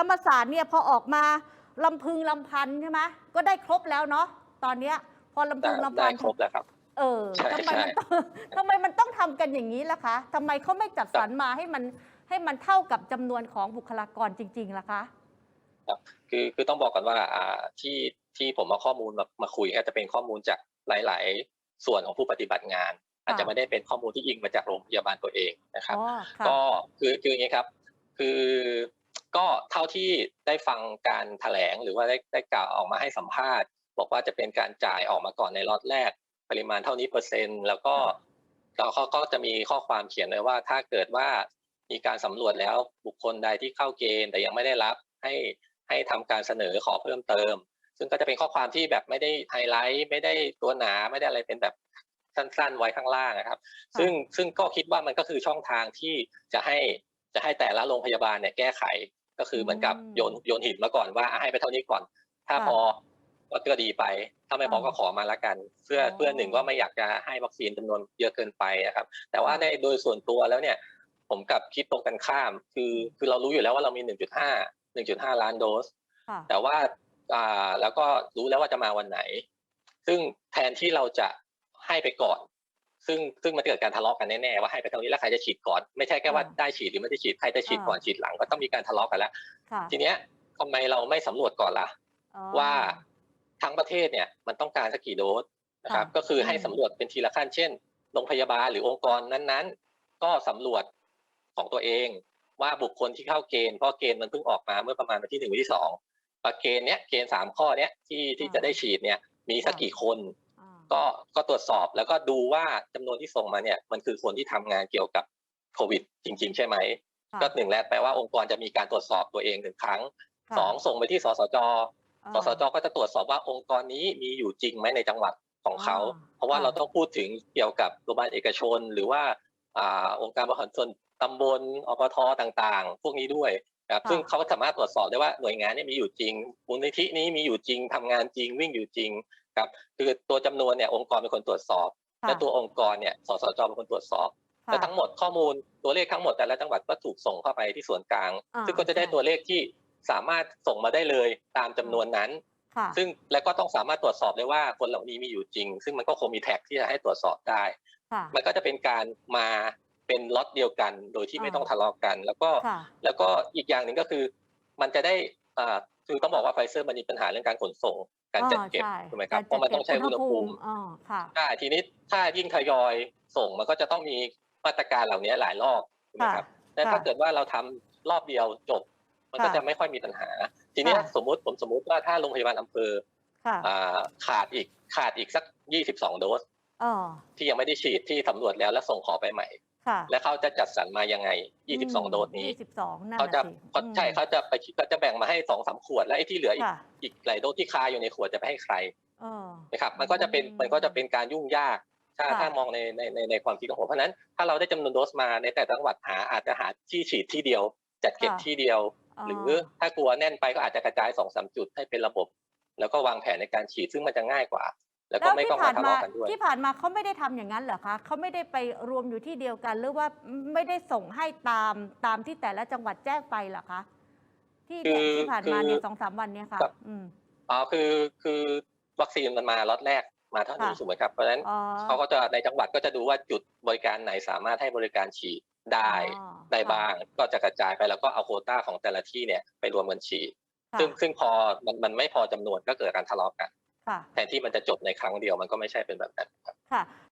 ธรรมศาสตร์เนี่ยพอออกมาลำพึงลำพันใช่ไหมก็ได้ครบแล้วเนาะตอนเนี้ยพอลำพึงลำได้พันครบแล้วครับ เออใช่ทำไมใช่มันต้องทำไมมันต้องทำกันอย่างนี้ล่ะคะทำไมเขาไม่จัดสรรมาให้มันให้มันเท่ากับจำนวนของบุคลากรจริงๆล่ะคะคือคือต้องบอกก่อนว่าอ่าที่ที่ผมเอาข้อมูลมามาคุยก็จะเป็นข้อมูลจากหลาย ๆ ส่วนของผู้ปฏิบัติงาน อาจจะไม่ได้เป็นข้อมูลที่อิงมาจากโรงพยาบาลตัวเองนะครับอ๋อค่ะก็คือคืออย่างนี้ครับ คือ ก็เท่าที่ได้ฟังการแถลงหรือว่าได้ได้กล่าวออกมาให้สัมภาษณ์ บอกว่าจะเป็นการจ่ายออกมาก่อนในล็อตแรก ปริมาณเท่านี้เปอร์เซ็นต์ แล้วก็แล้วเขาก็จะมีข้อความเขียนไว้ว่าถ้าเกิดว่ามีการสำรวจแล้วบุคคลใดที่เข้าเกณฑ์ แต่ยังไม่ได้รับให้ให้ทำการเสนอขอเพิ่มเติม ซึ่งก็จะเป็นข้อความที่แบบไม่ได้ไฮไลท์ไม่ได้ตัวหนาไม่ได้อะไรเป็นแบบสั้นๆไว้ข้างล่างนะครับ ซึ่งซึ่งก็คิดว่ามันก็คือช่องทางที่จะให้ จะให้แต่ละโรงพยาบาลเนี่ยแก้ไขก็คือเหมือนกับอืมโยนโยนหินมาก่อนว่าอะให้ไปเท่านี้ก่อน ถ้าค่ะพอก็ก็ดีไป ถ้าไม่พออ่าก็ขอมาละกัน เพื่ออ๋อเพื่อหนึ่งว่าไม่อยากจะให้วัคซีนจำนวนเยอะเกินไปนะครับ แต่ว่าค่ะในโดยส่วนตัวแล้วเนี่ย ผมกลับคิดตรงกันข้าม คือคือเรารู้อยู่แล้วว่าเรามี 1.5 1.5 ล้านโดสค่ะแต่ว่าอ่าแล้วก็รู้แล้วว่าจะมาวันไหน ซึ่งแทนที่เราจะให้ไปก่อน ซึ่งซึ่งมันเกิดการทะเลาะกันแน่ๆว่าให้ไปเท่านี้แล้วใครจะฉีดก่อนไม่ใช่แค่ว่าอ่าได้ฉีดหรือไม่ได้ฉีดใครจะฉีดก่อนอ่าฉีดหลังก็ต้องมีการทะเลาะกันแล้วค่ะทีเนี้ยทำไมเราไม่สำรวจก่อนล่ะอ๋อว่าทั้งประเทศเนี่ยมันต้องการสักกี่โดสนะครับค่ะก็คือให้อืมสำรวจเป็นทีละขั้นเช่นโรงพยาบาลหรือองค์กรนั้นๆ ก็สำรวจของตัวเองว่าบุคคลที่เข้าเกณฑ์เพราะเกณฑ์มันเพิ่งออกมาเมื่อประมาณวันที่หนึ่งวันที่สองประเกณฑ์เนี้ยเกณฑ์สามข้อเนี้ยที่ที่จะได้ฉีดเนี่ยมีสักกี่คนอ่า ก็ก็ตรวจสอบแล้วก็ดูว่าจำนวนที่ส่งมาเนี่ยมันคือคนที่ทำงานเกี่ยวกับโควิด จริง ๆ ใช่ไหมค่ะก็หนึ่งแล้วแปลว่าองค์กรจะมีการตรวจสอบตัวเองหนึ่งครั้งค่ะสองส่งไปที่สสจอ่าสสจก็จะตรวจสอบว่าองค์กรนี้มีอยู่จริงไหมในจังหวัดของเขาอ่าเพราะว่าค่ะเราต้องพูดถึงเกี่ยวกับโรงพยาบาลเอกชน หรือว่าอ่าองค์การบริหารส่วนตำบลอปทต่าง ๆ พวกนี้ด้วย นะครับค่ะซึ่งเขาสามารถตรวจสอบได้ว่าหน่วยงานเนี้มีอยู่จริงมูลนิธินี้มีอยู่จริงทำงานจริงวิ่งอยู่จริงครับคือตัวจำนวนเนี่ยองค์กรเป็นคนตรวจสอบค่ะและตัวองค์กรเนี่ยสสจเป็นคนตรวจสอบค่ะและทั้งหมดข้อมูลตัวเลขทั้งหมดแต่ละจังหวัดก็ถูกส่งเข้าไปที่ส่วนกลางอ่าซึ่งก็จะได้ใช่ตัวเลขที่สามารถส่งมาได้เลยตามจำนวนนั้นค่ะซึ่งแล้วก็ต้องสามารถตรวจสอบได้ว่าคนเหล่านี้มีอยู่จริง ซึ่งมันก็คงมีแท็กที่จะให้ตรวจสอบได้ค่ะมันก็จะเป็นการมา เป็นล็อตเดียวกัน โดยที่ไม่อ่าต้องทะเลาะกัน แล้วก็ค่ะแล้วก็อีกอย่างหนึ่งก็คือ มันจะได้อ่าคือต้องบอกว่าไฟเซอร์มันมีปัญหาเรื่องการขนส่งการจัดเก็บอ๋อถูกไหมครับกเพราะมันต้องใช้อุณหภูมิอ๋อค่ะใช่ทีนี้ถ้ายิ่งทยอยส่งมันก็จะต้องมีมาตรการเหล่านี้หลายรอบถูกไหมครับแต่ถ้าค่ะเกิดว่าเราทำรอบเดียวจบ มันก็ค่ะจะไม่ค่อยมีปัญหา ทีเนี้ยค่ะสมมุติผมสมมุติว่าถ้าโรงพยาบาลอำเภอค่ะอ่าขาดอีกขาดอีกสัก22โดสอ๋อที่ยังไม่ได้ฉีดที่สำรวจแล้วแล้วส่งขอไปใหม่ค่ะ แล้วเขาจะจัดสรรมายังไง 22 โดสนี้ยี่สิบสองนั่นเขาจะน่ะสิเขาอืมใช่เขาจะไปเขาจะแบ่งมาให้สองสามขวด แล้วไอ้ที่เหลืออีกค่ะอีกหลายโดสที่คาอยู่ในขวดจะไปให้ใครเออนะครับมันก็จะเป็นอืมมันก็จะเป็นการยุ่งยาก ถ้าค่ะถ้ามองในในในในความคิดของผมเพราะฉะนั้นถ้าเราได้จำนวนโดสมาในแต่ละจังหวัดหาอาจจะหาที่ฉีดที่เดียว จัดเก็บที่เดียว หรือถ้ากลัวแน่นไปก็อาจจะกระจายสองสามจุดให้เป็นระบบ แล้วก็วางแผนในการฉีดซึ่งมันจะง่ายกว่า แล้วก็แล้วไม่ที่ต้องผ่ามาทะนมาเลาะกันด้วยที่ผ่านมาเขาไม่ได้ทำอย่างนั้นเหรอคะเขาไม่ได้ไปรวมอยู่ที่เดียวกัน หรือว่าไม่ได้ส่งให้ตามตามที่แต่ละจังหวัดแจ้งไปเหรอคะที่คือที่ผ่านมาคือเนี่ยสองสามวันเนี่ยค่ะครับอืมอ๋อคือคือวัคซีนมันมาล็อตแรกมาเท่านี้ค่ะถูกไหมครับเพราะฉะนั้นอ๋อเขาก็จะในจังหวัดก็จะดูว่าจุดบริการไหนสามารถให้บริการฉีดได้อ๋อได้ค่ะบ้างก็จะกระจายไปแล้วก็เอาโควต้าของแต่ละที่เนี่ยไปรวมกันฉีดค่ะซึ่งซึ่งพอมันมันไม่พอจำนวนก็เกิดการทะเลาะกัน ค่ะแทนที่มันจะจบในครั้งเดียวมันก็ไม่ใช่เป็นแบบนั้นครับค่ะ